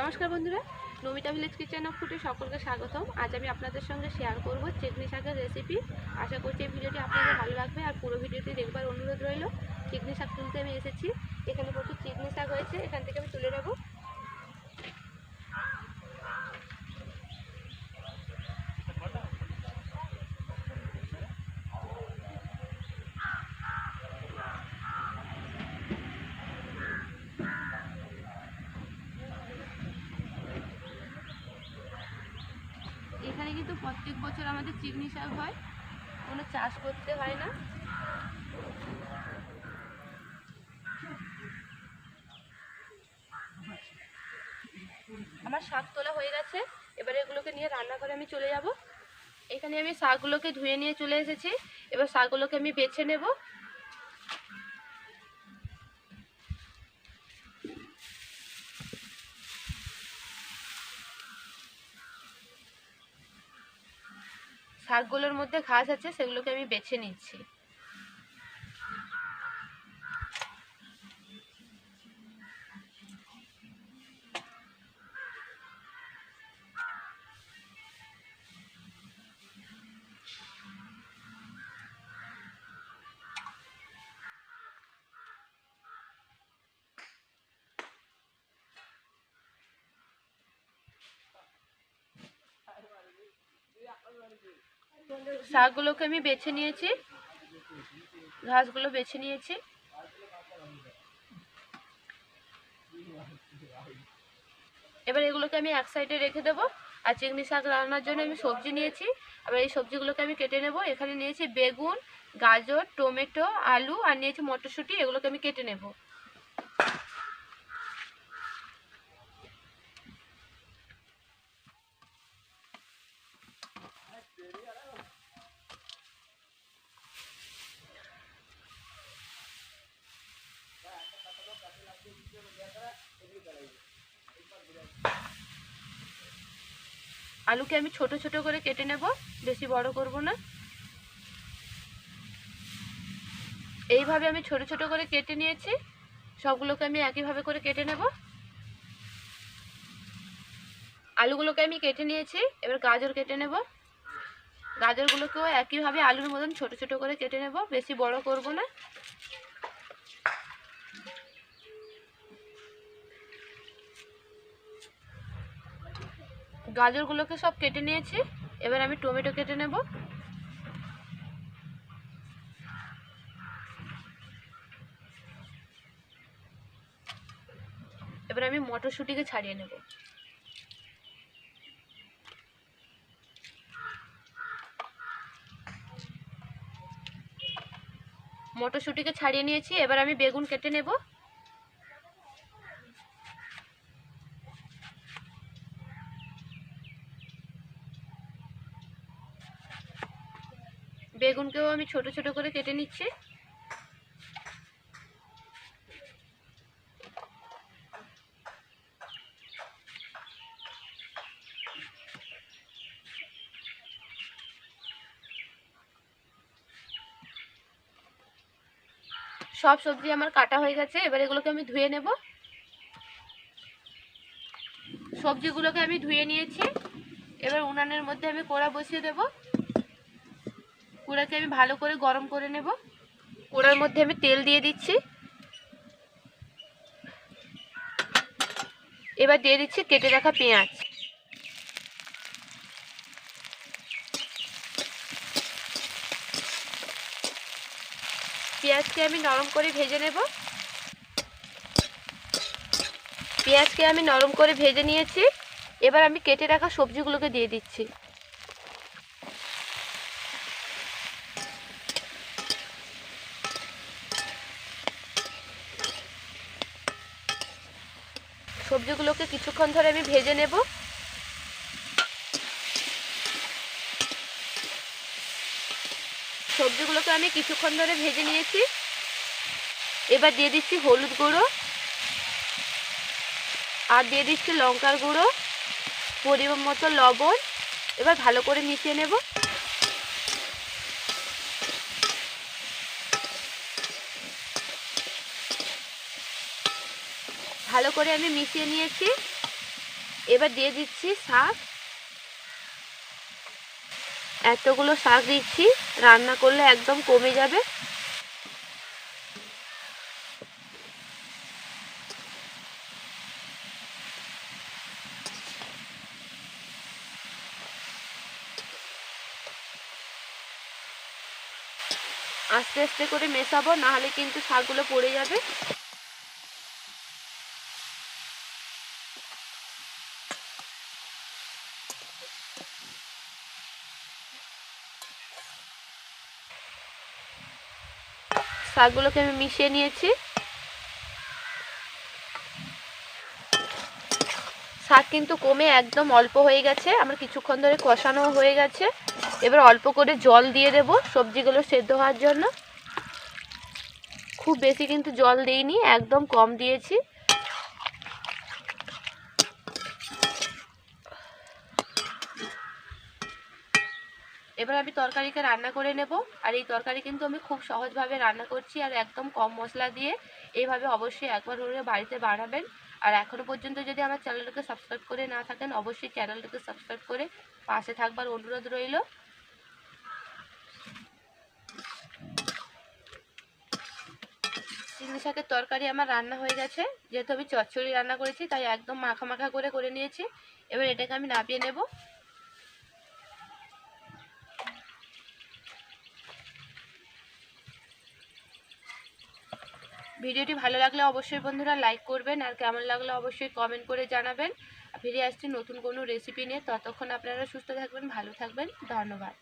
নমস্কার বন্ধুরা, Namita village kitchen of ফুটে সকলকে স্বাগতম। আজ আমি আপনাদের সঙ্গে শেয়ার করব চিকনি শাকের রেসিপি আশা করছি এই ভিডিওটি আপনাদের ভালো লাগবে আর পুরো ভিডিওটি দেখবার অনুরোধ রইল। চিকনি শাক তুলতে আমি এসেছি। এখানে প্রচুর চিকনি শাক হয়েছে, এখান থেকে আমি তুলে নেব এখানে কিন্তু প্রত্যেক বছর আমাদের চিকনি শাক হয়। কোনো চাষ করতে হয় না। আমার শাক তোলা হয়ে গেছে। এবারে এগুলোকে নিয়ে রান্নাঘরে আমি চলে যাব। এখানে আমি শাকগুলোকে ধুয়ে নিয়ে চলে এসেছি। এবার শাকগুলোকে আমি বেছে নেব। শাকগুলোর মধ্যে ঘাস আছে সেগুলোকে আমি বেছে নিচ্ছি। শাকগুলোকে আমি বেছে নিয়েছি। ঘাসগুলো বেছে নিয়েছি। এবার এগুলোকে আমি এক সাইডে রেখে দেবো। আর চিংড়ি শাক রান্নার জন্য আমি সবজি নিয়েছি। এবার এই সবজিগুলোকে আমি কেটে নেব। এখানে নিয়েছি বেগুন, গাজর, টমেটো, আলু, আর নিয়েছি মটরশুঁটি। এগুলোকে আমি কেটে নেব। আলুকে আমি ছোট ছোট করে কেটে নেব, বেশি বড় করব না। এইভাবে আমি ছোট ছোট করে কেটে নিয়েছি, সবগুলোকে আমি একইভাবে করে কেটে নেব। আলুগুলোকে আমি কেটে নিয়েছি, এবার গাজর কেটে নেব। গাজরগুলোকেও একইভাবে আলুর মতন ছোট ছোট করে কেটে নেব, বেশি বড় করব না। গাজরগুলোকে সব কেটে নিয়েছি। এবার আমি টমেটো কেটে নেব। এবার আমি মটরশুঁটিকে ছাড়িয়ে নেব। মটরশুঁটিকে ছাড়িয়ে নিয়েছি। এবার আমি বেগুন কেটে নেব। বেগুনকেও আমি ছোট ছোট করে কেটে নিচ্ছি। সব সবজি আমার কাটা হয়ে গেছে, এবার এগুলোকে আমি ধুয়ে নেব। সবজিগুলোকে আমি ধুয়ে নিয়েছি। এবার উনানের মধ্যে আমি কোড়া বসিয়ে দেবো। কুড়াকে আমি ভালো করে গরম করে নেব। কুড়ার মধ্যে আমি তেল দিয়ে দিচ্ছি। এবার দিয়ে দিচ্ছি কেটে রাখা পেঁয়াজ। পেঁয়াজকে আমি নরম করে ভেজে নেব। পেঁয়াজকে আমি নরম করে ভেজে নিয়েছি। এবার আমি কেটে রাখা সবজিগুলোকে দিয়ে দিচ্ছি। সবজিগুলোকে কিছুক্ষণ ধরে আমি ভেজে নেব। সবজিগুলোকে আমি কিছুক্ষণ ধরে ভেজে নিয়েছি। এবার দিয়ে দিচ্ছি হলুদ গুঁড়ো আর দিয়ে দিচ্ছি লঙ্কার গুঁড়ো, পরিমাণ মতো লবণ। এবার ভালো করে মিশিয়ে নেব। ভালো করে আমি মিশিয়ে নিয়েছি। এবার দিয়ে দিচ্ছি শাক। এতগুলো শাক দিচ্ছি, রান্না করলে একদম কমে যাবে। আস্তে আস্তে করে মেশাবো, নাহলে কিন্তু শাকগুলো পড়ে যাবে। শাকগুলোকে আমি মিশিয়ে নিয়েছি। শাক কিন্তু কমে একদম অল্প হয়ে গেছে। আমার কিছুক্ষণ ধরে কষানো হয়ে গেছে। এবার অল্প করে জল দিয়ে দেব সবজিগুলো সেদ্ধ হওয়ার জন্য। খুব বেশি কিন্তু জল দিইনি, একদম কম দিয়েছি। এবার আমি তরকারিকে রান্না করে নেব। আর এই তরকারি কিন্তু আমি খুব সহজভাবে রান্না করছি আর একদম কম মশলা দিয়ে এইভাবে অবশ্যই একবার হলে বাড়িতে বানাবেন। আর এখনও পর্যন্ত যদি আমার চ্যানেলটাকে সাবস্ক্রাইব করে না থাকেন, অবশ্যই চ্যানেলটাকে সাবস্ক্রাইব করে পাশে থাকবার অনুরোধ রইল। চিংড়ি শাকের তরকারি আমার রান্না হয়ে গেছে। যেহেতু আমি চচ্চড়ি রান্না করেছি, তাই একদম মাখা মাখা করে করে নিয়েছি। এবার এটাকে আমি নামিয়ে নেব। ভিডিওটি ভালো লাগলে অবশ্যই বন্ধুরা লাইক করবেন আর কেমন লাগলে অবশ্যই কমেন্ট করে জানাবেন। ফিরে আসছি নতুন কোনো রেসিপি নিয়ে। ততক্ষণ আপনারা সুস্থ থাকবেন, ভালো থাকবেন। ধন্যবাদ।